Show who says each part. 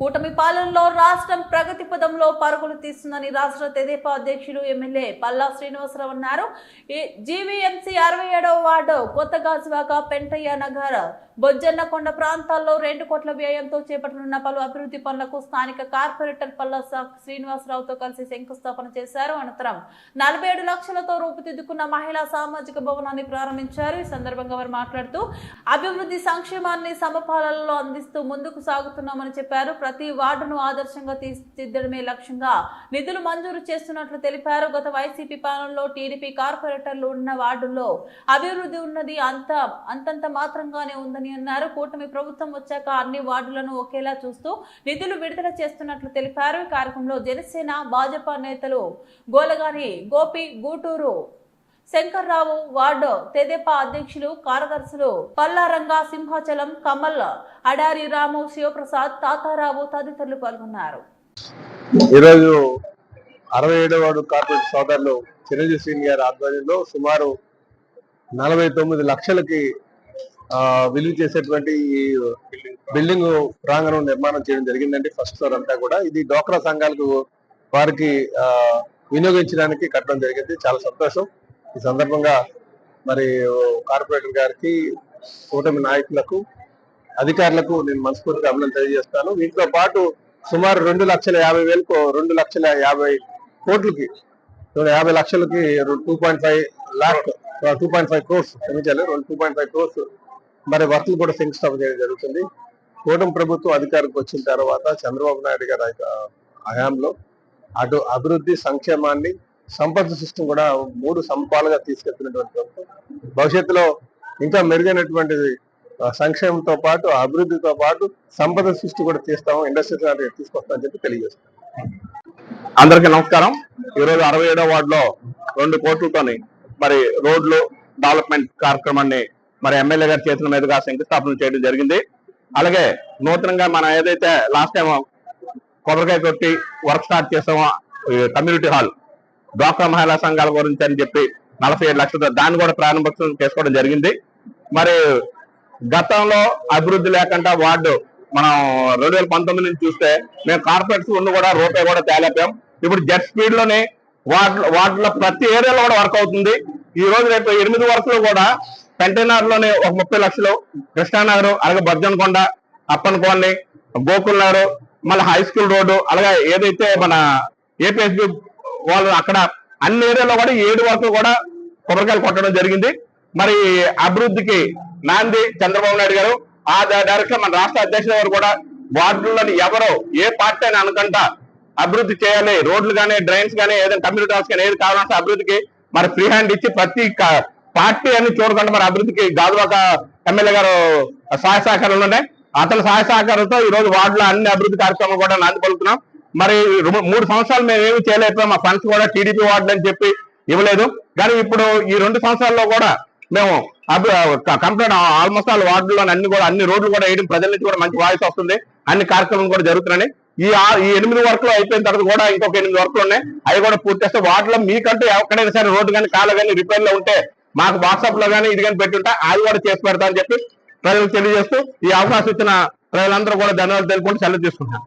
Speaker 1: కూటమి పాలనలో రాష్ట్రం ప్రగతి పదంలో పరుగులు తీస్తుందని రాష్ట్ర తెదేపా అధ్యక్షులు ఎమ్మెల్యే పల్లా శ్రీనివాసరావు అన్నారు. ఈ జీవీఎంసీ అరవై ఏడవ వార్డు కొత్త గాజువాక పెంటయ్య నగర్ బొజ్జన్నకొండ ప్రాంతాల్లో రెండు కోట్ల వ్యయంతో చేపట్టనున్న పలు అభివృద్ధి పనులకు స్థానిక కార్పొరేటర్ పల్ల శ్రీనివాసరావుతో కలిసి శంకుస్థాపన చేశారు. అనంతరం నలభై ఏడు లక్షలతో రూపుదిద్దుకున్న మహిళా సామాజిక భవనాన్ని ప్రారంభించారు. ఈ సందర్భంగా వారు మాట్లాడుతూ అభివృద్ధి సంక్షేమాన్ని సమపాలనలో అందిస్తూ ముందుకు సాగుతున్నామని చెప్పారు. ప్రతి వార్డును ఆదర్శంగా తీర్చిదిద్దడమే లక్ష్యంగా నిధులు మంజూరు చేస్తున్నట్లు తెలిపారు. గత వైసీపీ పాలనలో టీడీపీ కార్పొరేటర్లు ఉన్న వార్డుల్లో అభివృద్ధి ఉన్నది అంత అంతంత మాత్రంగానే ఉందని అన్నారు. కూటమి ప్రభుత్వం వచ్చాక అన్ని వార్డులను ఒకేలా చూస్తూ నిధులు విడుదల చేస్తున్నట్లు తెలిపారు. ఈ కార్యక్రమంలో జనసేన భాజపా నేతలు గోలగాని గోపి గూటూరు శంకర్రావు వార్డు తెదేపా అధ్యక్షులు కార్యదర్శులు పల్లారంగా సింహాచలం కమల్ అడారి రాము శివప్రసాద్ తాతారావు తదితరులు పాల్గొన్నారు.
Speaker 2: ఈరోజు అరవై ఏడవ వార్డు కార్పొరేట్ సోదరులు చిరంజీవి సింగ్ గారి ఆధ్వర్యంలో సుమారు నలభై తొమ్మిది లక్షలకి విలువ చేసేటువంటి ఈ బిల్డింగ్ ప్రాంగణం నిర్మాణం చేయడం జరిగిందండి. ఫస్ట్ ఫ్లోర్ అంతా కూడా. ఇది డోక్రా సంఘాలకు వారికి వినియోగించడానికి కట్టడం జరిగింది. చాలా సంతోషం. ఈ సందర్భంగా మరి కార్పొరేటర్ గారికి కూటమి నాయకులకు అధికారులకు నేను మనస్ఫూర్తిగా అభినందన తెలియజేస్తాను. వీటితో పాటు సుమారు రెండు లక్షల యాభై వేలకు రెండు లక్షల యాభై కోట్లకి రెండు యాభై లక్షలకి two point five lakh two point five crores క్షమించాలి రెండు టూ పాయింట్ ఫైవ్ క్రోర్స్ మరి వర్క్లు కూడా శంకుస్థాపన చేయడం జరుగుతుంది. కూటమి ప్రభుత్వం అధికారికి వచ్చిన తర్వాత చంద్రబాబు నాయుడు గారి హయాంలో అటు అభివృద్ధి సంక్షేమాన్ని సంపద సృష్టిని కూడా మూడు సంపాలుగా తీసుకెళ్తున్నటువంటి ప్రభుత్వం. భవిష్యత్తులో ఇంకా మెరుగైనటువంటి సంక్షేమంతో పాటు అభివృద్ధితో పాటు సంపద సృష్టి కూడా తీస్తాము ఇండస్ట్రీ తీసుకొస్తామని చెప్పి తెలియజేస్తాం
Speaker 3: అందరికీ నమస్కారం. ఈరోజు అరవై ఏడో వార్డులో రెండు కోట్లతోని మరి రోడ్లు డెవలప్మెంట్ కార్యక్రమాన్ని మరి ఎమ్మెల్యే గారి చేతుల మీదుగా శంకుస్థాపన చేయడం జరిగింది. అలాగే నూతనంగా మనం ఏదైతే లాస్ట్ టైం కొబ్బరికాయ కొట్టి వర్క్ స్టార్ట్ చేసామో ఈ కమ్యూనిటీ హాల్ డ్వాక్రా మహిళా సంఘాల గురించి అని చెప్పి నలభై ఏడు లక్షలతో దాన్ని కూడా ప్రారంభోత్సవం చేసుకోవడం జరిగింది. మరి గతంలో అభివృద్ధి లేకుండా వార్డు మనం రెండు వేల పంతొమ్మిది నుంచి చూస్తే మేము కార్పొరేట్స్ ఉన్న కూడా రూపాయి కూడా తేలేపాం. ఇప్పుడు జెట్ స్పీడ్లోనే వార్డు వార్డులో ప్రతి ఏరియాలో కూడా వర్క్ అవుతుంది. ఈ రోజు రేపు ఎనిమిది వరుసలు కూడా కంటైనర్లోనే ఒక ముప్పై లక్షలు కృష్ణానగర్ అలాగే బర్జన్కొండ అప్పన్ కాలనీ గోకుల్ నగర్ మళ్ళీ హై స్కూల్ రోడ్డు అలాగే ఏదైతే మన ఏపీఎస్బి వాళ్ళు అక్కడ అన్ని ఏరియాలో కూడా ఏడు వరకు కూడా కొబ్బరికాయలు కొట్టడం జరిగింది. మరి అభివృద్ధికి నాంది చంద్రబాబు నాయుడు గారు ఆ డైరెక్ట్ మన రాష్ట్ర అధ్యక్షుల గారు కూడా వార్డులను ఎవరో ఏ పార్టీ అని అనుకుంటా అభివృద్ధి చేయాలి. రోడ్లు కానీ డ్రైన్స్ కానీ ఏదైనా కమ్యూనిటీ హాల్స్ కానీ ఏది కావాలంటే అభివృద్ధికి మరి ఫ్రీ హ్యాండ్ ఇచ్చి ప్రతి పార్టీ అని చూడకుండా మరి అభివృద్ధికి గాజువాక ఎమ్మెల్యే గారు సహాయ సహకారాలు ఉన్నాయి. అతని సహాయ సహకారంతో ఈ రోజు వార్డులో అన్ని అభివృద్ధి కార్యక్రమాలు కూడా నాంది పలుకుతున్నాం. మరి మూడు సంవత్సరాలు మేము ఏమి చేయలేకపోయాం మా ఫండ్స్ కూడా టీడీపీ వార్డులు అని చెప్పి ఇవ్వలేదు. కానీ ఇప్పుడు ఈ రెండు సంవత్సరాల్లో కూడా మేము కంప్లీట్ ఆల్మోస్ట్ ఆల్ వార్డులో అన్ని కూడా అన్ని రోడ్లు కూడా వేయడం ప్రజల నుంచి కూడా మంచి వాయిస్ వస్తుంది. అన్ని కార్యక్రమాలు కూడా జరుగుతున్నాయి. ఈ ఈ ఎనిమిది వర్క్లు అయిపోయిన తర్వాత కూడా ఇంకొక ఎనిమిది వర్క్లు ఉన్నాయి. అవి కూడా పూర్తి చేస్తే వాటిలో మీకంటూ ఎక్కడైనా సరే రోడ్డు కానీ కాలు కానీ రిపేర్లో ఉంటే మాకు వాట్సాప్లో కానీ ఇది కానీ పెట్టుంటే అది కూడా చేసి పెడతా అని చెప్పి ప్రజలకు తెలియజేస్తూ ఈ అవకాశం ఇచ్చిన ప్రజలందరూ కూడా ధన్యవాదాలు తెలుపుకుంటూ సెలవు తీసుకుంటాను